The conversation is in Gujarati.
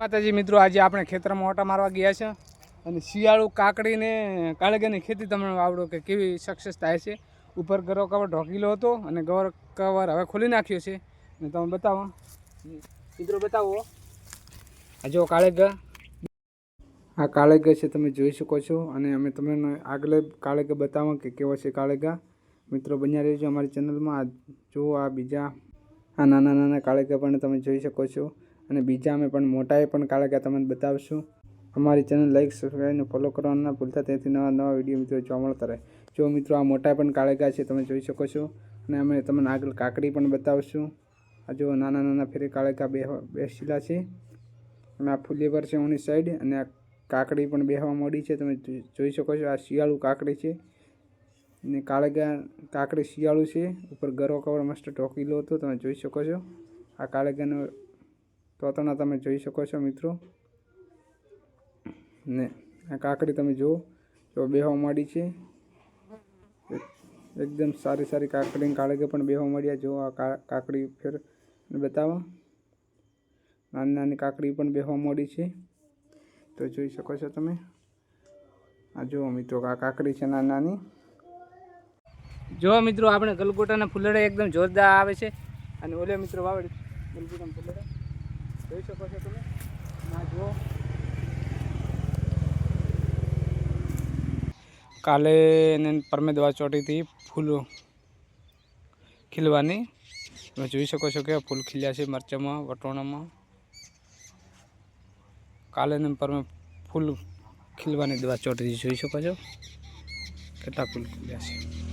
માતાજી, મિત્રો, આજે આપણે ખેતરમાં ઓટા મારવા ગયા છે અને શિયાળુ કાકડીને કાળગાની ખેતી તમને આવડો કે કેવી સક્સેસ થાય છે? ઉપર ગરો કવર ઢોકીલો હતો અને ગવર કવર હવે ખોલી નાખ્યો છે. અને તમે બતાવો. મિત્રો, બતાવો. આ જો કાળેગ. આ કાળેગા છે, તમે જોઈ શકો છો. અને અમે તમને આગળ કાળેગા બતાવો કે કેવો છે કાળેગા. મિત્રો, બન્યા રહેજો અમારી ચેનલમાં. જુઓ આ બીજા આ નાના નાના કાળેગા પણ તમે જોઈ શકો છો અને બીજા અમે પણ મોટાએ પણ કાળેગા તમને બતાવશું. અમારી ચેનલ લાઈક, સબસ્ક્રાઈબ અને ફોલો કરવાના ભૂલતા, તેથી નવા નવા વીડિયો મિત્રો જોવા મળતા રહે. જો મિત્રો આ મોટા પણ કાળેગા છે તમે જોઈ શકો છો અને અમે તમને આગળ કાકડી પણ બતાવશું. આ જો નાના નાના ફેરી કાળેગા બે બેસેલા છે. અને આ ફુલેવર છે ઓની સાઈડ અને આ કાકડી પણ બેહવા મળી છે, તમે જોઈ શકો છો. આ શિયાળું કાકડી છે. ને કાળગા કાકડી શિયાળુ છે, ઉપર ગરો કવર મસ્ત ટોકીલો હતો, તમે જોઈ શકો છો. આ કાળગાનો તોતણા તમે જોઈ શકો છો, મિત્રો. ને આ કાકડી તમે જુઓ, જો બેહવા માંડી છે. એકદમ સારી સારી કાકડી કાળગે પણ બેહવા માંડ્યા. જો આ કાકડી ફેર બતાવો. નાની નાની કાકડી પણ બેહવા માંડી છે. તો જોઈ શકો છો તમે. આ જુઓ મિત્રો, આ કાકડી છે નાની નાની. જો મિત્રો, આપણે ગલગોટાના ફૂલડા એકદમ જોરદાર આવે છે. અને ઓલે મિત્રો વાવડ, ગલગોટાના ફૂલડા જોઈ શકો છો તમે? ના, જુઓ. કાલે એને પરમે દવા ચોટીથી ફૂલો ખીલવાની. તમે જોઈ શકો છો કે ફૂલ ખીલ્યા છે મરચામાં, વટોણામાં. કાલે ને પરમે ફૂલ ખીલવાની દવા ચોટીથી જોઈ શકો છો? કેટલા ફૂલ ખીલ્યા છે?